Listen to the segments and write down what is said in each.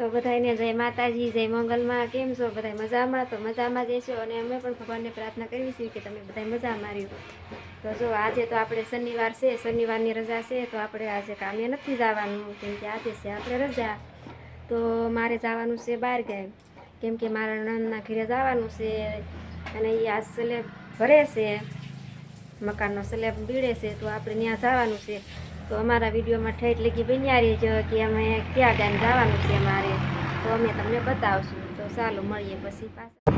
તો બધાને જય માતાજી, જય મંગલમાં. કેમ છો? બધા મજામાં? તો મજામાં જ છો અને અમે પણ ભગવાનને પ્રાર્થના કરવી છીએ કે તમે બધા મજામાં રહ્યો. તો જો આજે તો આપણે શનિવાર છે, શનિવારની રજા છે, તો આપણે આજે કામે નથી જવાનું, કેમ કે આજે છે આપણે રજા. તો મારે જવાનું છે બહાર ગામ. કેમ કે મારા નણંદના ઘરે જવાનું છે અને એ આ સ્લેબ ભરે છે. મકાનનો સ્લેબ બીડે છે, તો આપણે ત્યાં જવાનું છે. તો અમારા વિડીયોમાં થઈ એટલે કે બન્યારી જો કે અમે ક્યાં ગામ જવાનું છે અમારે તો અમે તમને બતાવશું. તો ચાલો મળીએ પછી પાછા.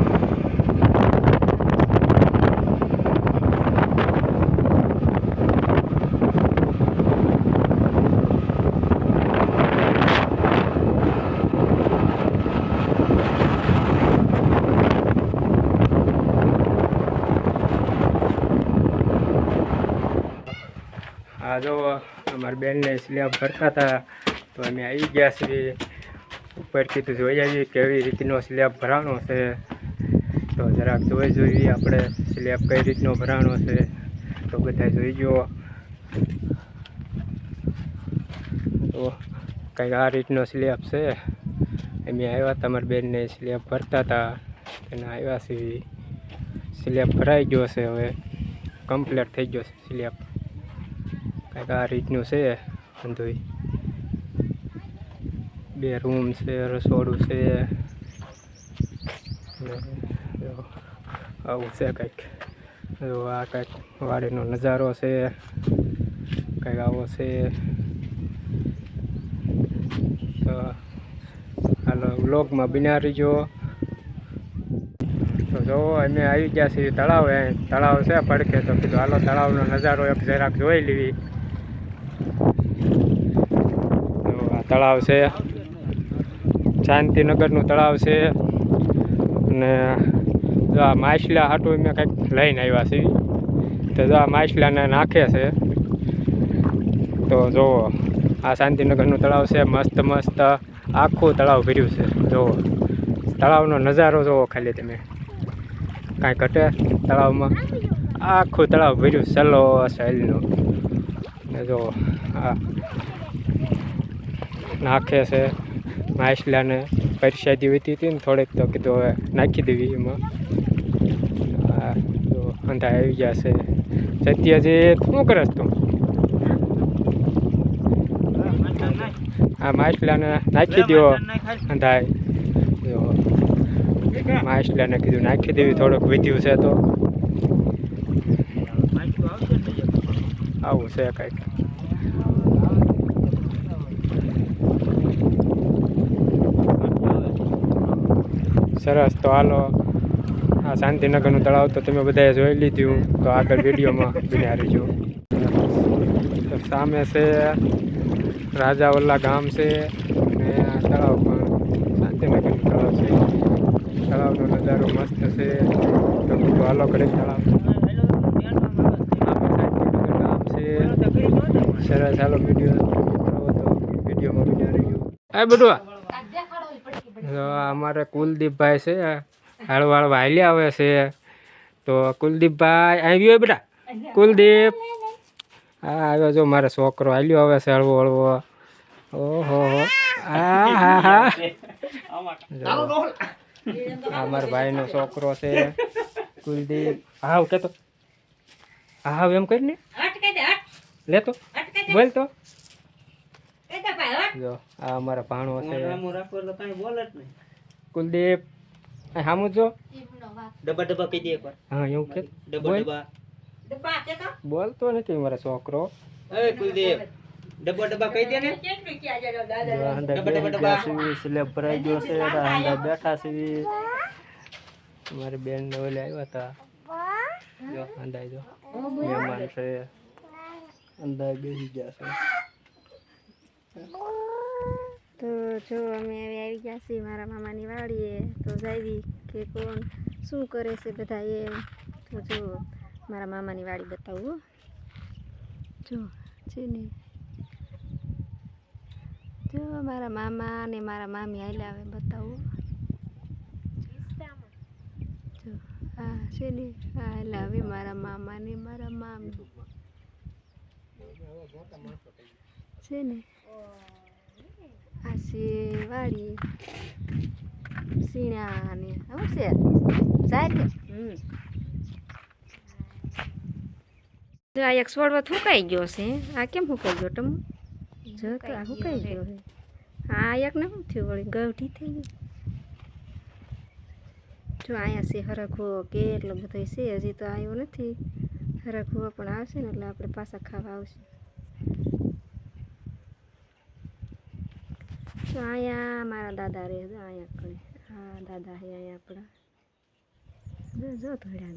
જો અમારી બેનને સ્લેબ ભરતા હતા, તો અમે આવી ગયા છીએ. ઉપરથી તો જોઈ આવીએ કેવી રીતનો સ્લેબ ભરાણો છે. તો જરાક જોઈ જોઈએ આપણે સ્લેબ કઈ રીતનો ભરાણો છે. તો બધા જોઈ જુઓ. તો કંઈક આ રીતનો સ્લેબ છે. અમે આવ્યા હતા મારી બેનને સ્લેબ ભરતા હતા. એને આવ્યા છીએ. સ્લેબ ભરાઈ ગયો છે હવે. કમ્પ્લીટ થઈ ગયો છે સ્લેબ. કંઈક આ રીતનું છે અંધોઈ બે રૂમ છે, રસોડું છે. આવું છે કંઈક. આ કંઈક વાડીનો નજારો છે, કંઈક આવો છે. તો હાલો બ્લોગમાં બિનારી જો તો જો અમે આવી ગયા છીએ તળાવ. તળાવ છે પડકે તો કીધું હાલો તળાવનો નજારો એક જરાક જોઈ લેવી તો આ તળાવ છે. શાંતિનગરનું તળાવ છે. અને જો આ માછલા હાટું મેં કંઈક લઈને આવ્યા છીએ. તો જો આ માછલાને નાખે છે. તો જુઓ આ શાંતિનગરનું તળાવ છે. મસ્ત મસ્ત આખું તળાવ ભર્યું છે. જુઓ તળાવનો નજારો જુઓ ખાલી તમે. કાંઈ ઘટે તળાવમાં? આખું તળાવ ભર્યું સલો સ્ટાઇલનું ને જો આ નાખે છે. માછલાને પરસાદી હોતી હતી ને થોડીક તો કીધું હવે નાખી દેવી એમાં. આ અંધા આવી ગયા છે. સત્યજી શું કરે તું? આ માછલાને નાખી દો અંધા માછલાને કીધું નાખી દેવી, થોડુંક વિધ્યું છે તો. આવું છે કંઈક. સરસ. તો હાલો, આ શાંતિનગરનું તળાવ તો તમે બધાએ જોઈ લીધું. તો આગળ વિડીયોમાં બન્યા જો સામે છે, રાજાવલ્લા ગામ છે, અને આ તળાવ પણ શાંતિનગરનું તળાવ છે. તળાવનો નજારો મસ્ત છે. તો હાલો કરે તળાવ. ગામ છે. સરસ, હાલો વીડિયો તો વિડીયોમાં બન્યા રહેજો. આ બધું અમારે કુલદીપભાઈ છે હાળવાળ વાયલી આવે છે. તો કુલદીપભાઈ આવ્યો બેટા? કુલદીપ? હા આવ્યો જો મારે છોકરો હાલ્યો આવે છે હળવો હળવો. ઓહો હો. હા હા હા. આ મારા ભાઈનો છોકરો છે કુલદીપ. હાવ કેતો. હાવ એમ કરીને. લેતો. બોલ તો. જો આ અમારા ભાણો છે. કુલદીપ આ સામું જો ડબ્બા ડબ્બા કહી દે એકવાર. હા એવું કે? ડબ્બા બોલ. ડબ્બા. બોલતો નથી મારો છોકરો. એ કુલદીપ ડબ્બા ડબ્બા કહી દે ને. જો ડબ્બા, ડબ્બા. ગયા સ્લેબ ભરાઈ ગયો છે તો બેઠા છીએ મારી બેન ને ઓલે આવ્યા હતા જો અંદર જો મહેમાન છે. અંદાજ બેસી ગયા છે. તો જો અમે હવે આવી ગયા છીએ મારા મામાની વાડીએ, તો જાવી કે કોણ શું કરે છે બધા એ તો જો મારા મામાની વાડી બતાવું જો છે ને. જો મારા મામા ને મારા મામી આવેલા આવે બતાવું. જો, હા, છે ને. હા એટલે હવે મારા મામા ને મારા મામી. છે ને. આ વાડી સીણા ને શું છે? જાય હમ. જો આ એક છોડવો સુકાઈ ગયો છે. આ કેમ હુકાઈ ગયો ટમ જો તો આ સુકાઈ ગયો છે. આ એક ને શું થયું? વળી ગવઠી થઈ ગઈ જો અહીંયા છે હરખો કેટલો બધો છે. હજી તો આવ્યો નથી. હરખો પણ આવશે ને એટલે આપણે પાછા ખાવા આવશે. અહીંયા મારા દાદા રહે છે, અહીંયા કણે હા, દાદા છે અહીંયા આપણા. જો થોડા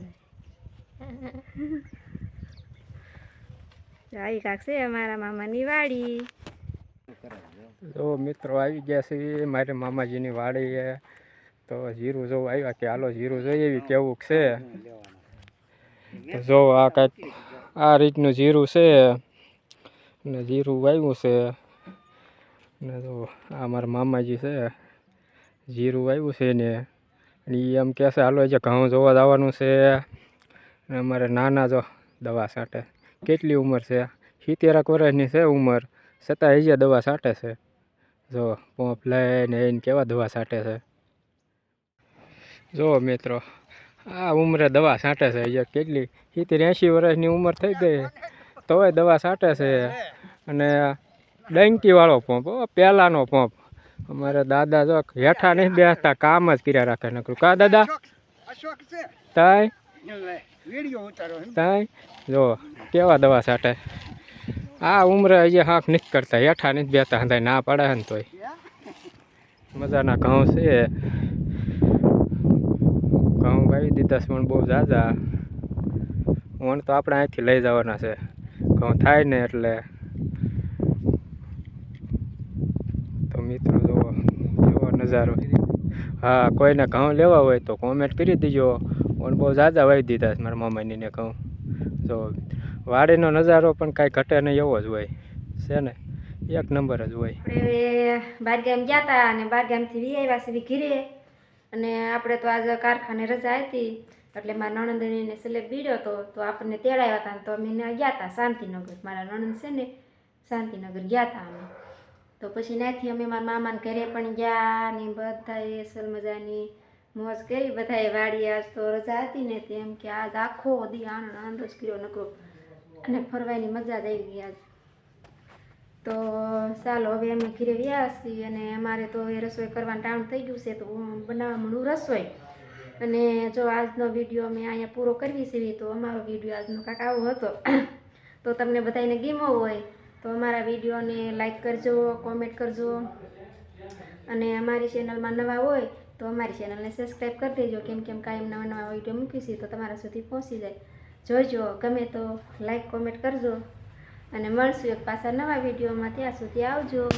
આવી કાક છે અમારા મામાની વાડી જો મિત્રો આવી ગયા છે, મારે મામાજીની વાડી તો જીરું જોવું આવ્યા કે હાલો જીરું જોઈએ એવી કેવું છે. જો આ કાંઈક આ રીતનું જીરું છે. ને જીરું વાવ્યું છે. ને જો આ મારા મામાજી છે, જીરું આવ્યું છે ને, અને એ એમ કહે છે, હાલો જે ઘઉં જોવા જવાનું છે. ને અમારે નાના જો દવા છાંટે. કેટલી ઉંમર છે? સિત્તેરક વર્ષની છે ઉંમર. છતાં હજી દવા છાંટે છે. જો પોંપ લઈને એને કેવા દવા છાંટે છે? જો મિત્રો, આ ઉંમરે દવા છાંટે છે. હજી કેટલી? સિત્તેર એંશી વર્ષની ઉંમર થઈ ગઈ. તોય દવા છાંટે છે. અને ડંકીવાળો પંપ પહેલાંનો પંપ. અમારે દાદા જો હેઠા નહીં બેસતા કામ જ કર્યા રાખે નકરું. કા દાદા? તાય? તાય? જો કેવા દવા સાટે આ ઉંમરે અહીંયા હાંક નથી કરતા હેઠા નથી બેસતા હંધાય ના પડે ને તોય. મજાના ઘઉં છે. ઘઉં વાવી દીધા છે પણ બહુ ઝાઝા. વણ તો આપણે અહીંથી લઈ જવાના છે. ઘઉં થાય ને એટલે તો મિત્રો, જુઓ જુઓ નજારો. હા, કોઈને ઘઉં લેવા હોય તો કોમેન્ટ કરી દેજો. પણ બહુ ઝાઝા વાવી દીધા છે મારા મમ્મીને ઘઉં. જો, વાડીનો નજારો પણ કાંઈ ઘટે નહીં એવો જ હોય. છે ને? એક નંબર જ હોય. આપણે બારગામ ગયા હતા અને બારગામથી વી આવ્યા સુધી ઘીરે. અને આપણે તો આજે કારખાને રજા હતી એટલે મારા નણંદને સિલેબ બીડ્યો હતો તો આપણને તેડાવ્યા હતા તો અમે ગયા હતા શાંતિનગર. મારા નણંદ છે ને, શાંતિનગર ગયા હતા અમે. તો પછી નાથી અમે મારા મામાના ઘરે પણ ગયા ને બધાએ અસલ મજાની મોજ કરી. બધાએ વાડી આજ તો રજા હતી ને તેમ કે આજ આખો દી આનંદ આનંદ જ કર્યો નકરો. અને ફરવાની મજા જ આવી ગઈ આજ. તો ચાલો હવે અમે ઘરે વ્યા છીએ અને અમારે તો હવે રસોઈ કરવાનું ટાણું થઈ ગયું છે તો બનાવવા માંડું રસોઈ. અને જો આજનો વીડિયો અમે અહીંયા પૂરો કરવી છે તો અમારો વીડિયો આજનો કાંક આવો હતો. તો તમને બધાને ગેમો હોય તો અમારા વિડીયોને લાઈક કરજો કોમેન્ટ કરજો. અને અમારી ચેનલમાં નવા હોય તો અમારી ચેનલને સબસ્ક્રાઈબ કરી દેજો, કેમ કેમ કાયમ નવા નવા વીડિયો મૂકીશું તો તમારા સુધી પહોંચી જાય. જોજો, ગમે તો લાઈક કોમેન્ટ કરજો. અને મળશું એક પાછા નવા વિડીયોમાં, ત્યાં સુધી આવજો.